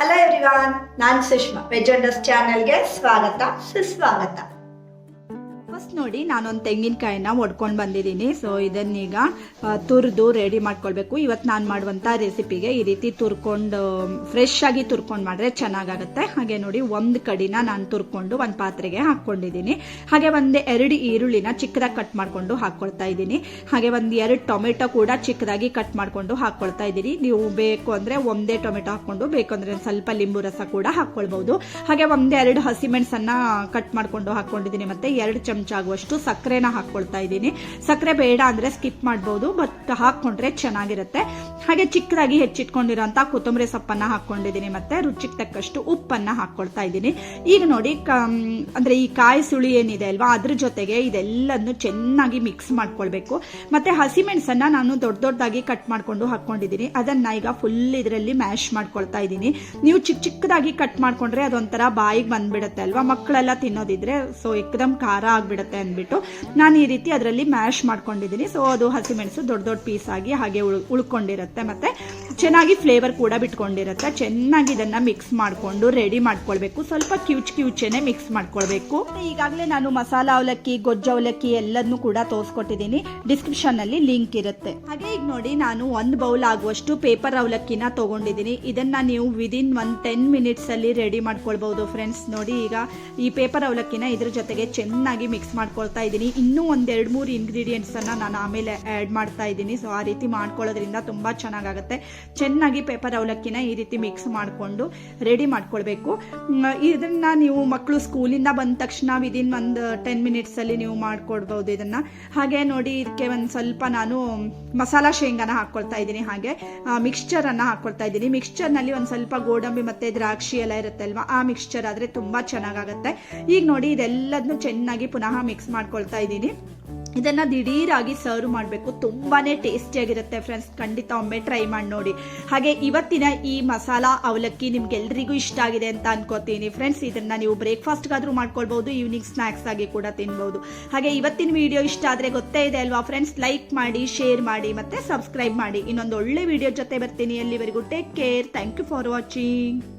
Hello everyone ನಾನು Sushma. Veg ಚಾನೆಲ್ಗೆ ಸ್ವಾಗತ ಸುಸ್ವಾಗತ. ಫಸ್ಟ್ ನೋಡಿ ನಾನೊಂದು ತೆಂಗಿನಕಾಯಿನ ಒಡ್ಕೊಂಡು ಬಂದಿದ್ದೀನಿ. ಸೊ ಇದನ್ನೀಗ ತುರಿದು ರೆಡಿ ಮಾಡ್ಕೊಳ್ಬೇಕು. ಇವತ್ತು ನಾನು ಮಾಡುವಂಥ ರೆಸಿಪಿಗೆ ಈ ರೀತಿ ತುರ್ಕೊಂಡು ಫ್ರೆಶ್ ಆಗಿ ತುರ್ಕೊಂಡು ಮಾಡಿದ್ರೆ ಚೆನ್ನಾಗಾಗುತ್ತೆ. ಹಾಗೆ ನೋಡಿ, ಒಂದು ಕಡಿನ ನಾನು ತುರ್ಕೊಂಡು ಒಂದು ಪಾತ್ರೆಗೆ ಹಾಕ್ಕೊಂಡಿದ್ದೀನಿ. ಹಾಗೆ ಒಂದು ಎರಡು ಈರುಳ್ಳಿನ ಚಿಕ್ಕದಾಗಿ ಕಟ್ ಮಾಡಿಕೊಂಡು ಹಾಕ್ಕೊಳ್ತಾ ಇದ್ದೀನಿ. ಹಾಗೆ ಒಂದು ಎರಡು ಟೊಮೆಟೊ ಕೂಡ ಚಿಕ್ಕದಾಗಿ ಕಟ್ ಮಾಡಿಕೊಂಡು ಹಾಕ್ಕೊಳ್ತಾ ಇದ್ದೀನಿ. ನೀವು ಬೇಕು ಅಂದರೆ ಒಂದೇ ಟೊಮೆಟೊ ಹಾಕ್ಕೊಂಡು, ಬೇಕು ಅಂದರೆ ಸ್ವಲ್ಪ ಲಿಂಬು ರಸ ಕೂಡ ಹಾಕ್ಕೊಳ್ಬಹುದು ಹಾಗೆ ಒಂದೆರಡು ಹಸಿಮೆಣಸನ್ನ ಕಟ್ ಮಾಡ್ಕೊಂಡು ಹಾಕ್ಕೊಂಡಿದ್ದೀನಿ ಮತ್ತೆ ಎರಡು ಚಮಚ ಆಗುವಷ್ಟು ಸಕ್ಕರೆನ ಹಾಕ್ಕೊಳ್ತಾ ಇದ್ದೀನಿ. ಸಕ್ಕರೆ ಬೇಡ ಅಂದ್ರೆ ಸ್ಕಿಪ್ ಮಾಡ್ಬೋದು ಬಟ್ ಹಾಕ್ಕೊಂಡ್ರೆ ಚೆನ್ನಾಗಿರುತ್ತೆ. ಹಾಗೆ ಚಿಕ್ಕದಾಗಿ ಹೆಚ್ಚಿಟ್ಕೊಂಡಿರೋಂಥ ಕೊತ್ತಂಬರಿ ಸೊಪ್ಪನ್ನ ಹಾಕ್ಕೊಂಡಿದ್ದೀನಿ ಮತ್ತೆ ರುಚಿಗೆ ತಕ್ಕಷ್ಟು ಉಪ್ಪನ್ನ ಹಾಕ್ಕೊಳ್ತಾ ಇದ್ದೀನಿ. ಈಗ ನೋಡಿ ಅಂದ್ರೆ ಈ ಕಾಯಿ ಸುಳಿ ಏನಿದೆ ಅಲ್ವಾ, ಅದ್ರ ಜೊತೆಗೆ ಇದೆಲ್ಲನ್ನು ಚೆನ್ನಾಗಿ ಮಿಕ್ಸ್ ಮಾಡ್ಕೊಳ್ಬೇಕು. ಮತ್ತೆ ಹಸಿಮೆಣಸನ್ನ ನಾನು ದೊಡ್ಡ ದೊಡ್ಡದಾಗಿ ಕಟ್ ಮಾಡ್ಕೊಂಡು ಹಾಕೊಂಡಿದ್ದೀನಿ ಅದನ್ನ ಈಗ ಫುಲ್ ಇದರಲ್ಲಿ ಮ್ಯಾಶ್ ಮಾಡ್ಕೊಳ್ತಾ ಇದ್ದೀನಿ. ನೀವು ಚಿಕ್ಕ ಚಿಕ್ಕದಾಗಿ ಕಟ್ ಮಾಡ್ಕೊಂಡ್ರೆ ಅದೊಂಥರ ಬಾಯಿಗೆ ಬಂದ್ಬಿಡುತ್ತೆ ಅಲ್ವಾ, ಮಕ್ಕಳೆಲ್ಲ ತಿನ್ನೋದಿದ್ರೆ ಸೊ ಎಕ್ದಮ್ ಖಾರ ಆಗ್ಬಿಡುತ್ತೆ. ಅಂದ್ಬಿಟ್ಟು ನಾನು ಈ ರೀತಿ ಅದರಲ್ಲಿ ಮ್ಯಾಶ್ ಮಾಡ್ಕೊಂಡಿದ್ದೀನಿ. ಸೊ ಅದು ಹಸಿಮೆಣಸು ದೊಡ್ಡ ದೊಡ್ಡ ಪೀಸ್ ಆಗಿ ಹಾಗೆ ಉಳ್- ಉಳ್ಕೊಂಡಿರುತ್ತೆ ಮತ್ತೆ ಚೆನ್ನಾಗಿ ಫ್ಲೇವರ್ ಕೂಡ ಬಿಟ್ಕೊಂಡಿರುತ್ತೆ. ಚೆನ್ನಾಗಿ ಇದನ್ನ ಮಿಕ್ಸ್ ಮಾಡ್ಕೊಂಡು ರೆಡಿ ಮಾಡ್ಕೊಳ್ಬೇಕು. ಸ್ವಲ್ಪ ಕ್ಯೂಚ್ ಕ್ಯೂಚೆನೆ ಮಿಕ್ಸ್ ಮಾಡ್ಕೊಳ್ಬೇಕು. ಈಗಾಗಲೇ ನಾನು ಮಸಾಲ ಅವಲಕ್ಕಿ, ಗೊಜ್ಜು ಅವಲಕ್ಕಿ ಎಲ್ಲದನ್ನು ಕೂಡ ತೋರಿಸ್ಕೊಟ್ಟಿದ್ದೀನಿ. ಡಿಸ್ಕ್ರಿಪ್ಷನ್ ಅಲ್ಲಿ ಲಿಂಕ್ ಇರುತ್ತೆ. ಹಾಗೆ ಈಗ ನೋಡಿ ನಾನು ಒಂದು ಬೌಲ್ ಆಗುವಷ್ಟು ಪೇಪರ್ ಅವಲಕ್ಕಿನ ತಗೊಂಡಿದ್ದೀನಿ. ಇದನ್ನ ನೀವು ವಿದಿನ್ ಒನ್ ಟೆನ್ ಮಿನಿಟ್ಸ್ ಅಲ್ಲಿ ರೆಡಿ ಮಾಡ್ಕೊಳ್ಬಹುದು ಫ್ರೆಂಡ್ಸ್ ನೋಡಿ ಈಗ ಈ ಪೇಪರ್ ಅವಲಕ್ಕಿನ ಇದ್ರ ಜೊತೆಗೆ ಚೆನ್ನಾಗಿ ಮಿಕ್ಸ್ ಮಾಡ್ಕೊಳ್ತಾ ಇದ್ದೀನಿ. ಇನ್ನೂ ಒಂದೆರಡು ಮೂರು ಇಂಗ್ರೀಡಿಯೆಂಟ್ಸನ್ನು ನಾನು ಆಮೇಲೆ ಆ್ಯಡ್ ಮಾಡ್ತಾ ಇದ್ದೀನಿ. ಸೊ ಆ ರೀತಿ ಮಾಡ್ಕೊಳ್ಳೋದ್ರಿಂದ ತುಂಬಾ ಚೆನ್ನಾಗಾಗುತ್ತೆ. ಚೆನ್ನಾಗಿ ಪೇಪರ್ ಅವಲಕ್ಕಿನ ಈ ರೀತಿ ಮಿಕ್ಸ್ ಮಾಡಿಕೊಂಡು ರೆಡಿ ಮಾಡ್ಕೊಳ್ಬೇಕು. ಇದನ್ನು ನೀವು ಮಕ್ಕಳು ಸ್ಕೂಲಿಂದ ಬಂದ ತಕ್ಷಣ ವಿದಿನ್ ಒಂದು ಟೆನ್ ಮಿನಿಟ್ಸ್ ಅಲ್ಲಿ ನೀವು ಮಾಡ್ಕೊಡ್ಬೋದು ಇದನ್ನ. ಹಾಗೆ ನೋಡಿ, ಇದಕ್ಕೆ ಒಂದು ಸ್ವಲ್ಪ ನಾನು ಮಸಾಲ ಶೇಂಗಾನ ಹಾಕ್ಕೊಳ್ತಾ ಇದ್ದೀನಿ. ಹಾಗೆ ಮಿಕ್ಸ್ಚರ್ ಅನ್ನ ಹಾಕ್ಕೊಳ್ತಾ ಇದ್ದೀನಿ. ಮಿಕ್ಸ್ಚರ್ನಲ್ಲಿ ಒಂದು ಸ್ವಲ್ಪ ಗೋಡಂಬಿ ಮತ್ತು ದ್ರಾಕ್ಷಿ ಎಲ್ಲ ಇರುತ್ತೆ ಅಲ್ವಾ ಆ ಮಿಕ್ಸ್ಚರ್ ಆದರೆ ತುಂಬ ಚೆನ್ನಾಗಾಗುತ್ತೆ. ಈಗ ನೋಡಿ, ಇದೆಲ್ಲದನ್ನು ಚೆನ್ನಾಗಿ ಪುನಃ ಮಿಕ್ಸ್ ಮಾಡ್ಕೊಳ್ತಾ ಇದ್ದೀನಿ. ಇದನ್ನ ದಿಢೀರಾಗಿ ಸರ್ವ್ ಮಾಡಬೇಕು. ತುಂಬಾನೇ ಟೇಸ್ಟಿಯಾಗಿರುತ್ತೆ ಫ್ರೆಂಡ್ಸ್ ಖಂಡಿತ ಒಮ್ಮೆ ಟ್ರೈ ಮಾಡಿ ನೋಡಿ. ಹಾಗೆ ಇವತ್ತಿನ ಈ ಮಸಾಲ ಅವಲಕ್ಕಿ ನಿಮ್ಗೆಲ್ರಿಗೂ ಇಷ್ಟ ಆಗಿದೆ ಅಂತ ಅನ್ಕೋತೀನಿ ಫ್ರೆಂಡ್ಸ್ ಇದನ್ನ ನೀವು ಬ್ರೇಕ್ಫಾಸ್ಟ್ಗಾದ್ರೂ ಮಾಡ್ಕೊಳ್ಬಹುದು ಈವ್ನಿಂಗ್ ಸ್ನಾಕ್ಸ್ ಆಗಿ ಕೂಡ ತಿನ್ಬಹುದು ಹಾಗೆ ಇವತ್ತಿನ ವಿಡಿಯೋ ಇಷ್ಟ ಆದ್ರೆ ಗೊತ್ತೇ ಇದೆ ಅಲ್ವಾ ಫ್ರೆಂಡ್ಸ್ ಲೈಕ್ ಮಾಡಿ ಶೇರ್ ಮಾಡಿ ಮತ್ತೆ ಸಬ್ಸ್ಕ್ರೈಬ್ ಮಾಡಿ. ಇನ್ನೊಂದು ಒಳ್ಳೆ ವಿಡಿಯೋ ಜೊತೆ ಬರ್ತೀನಿ. ಅಲ್ಲಿವರೆಗೂ take care thank you for watching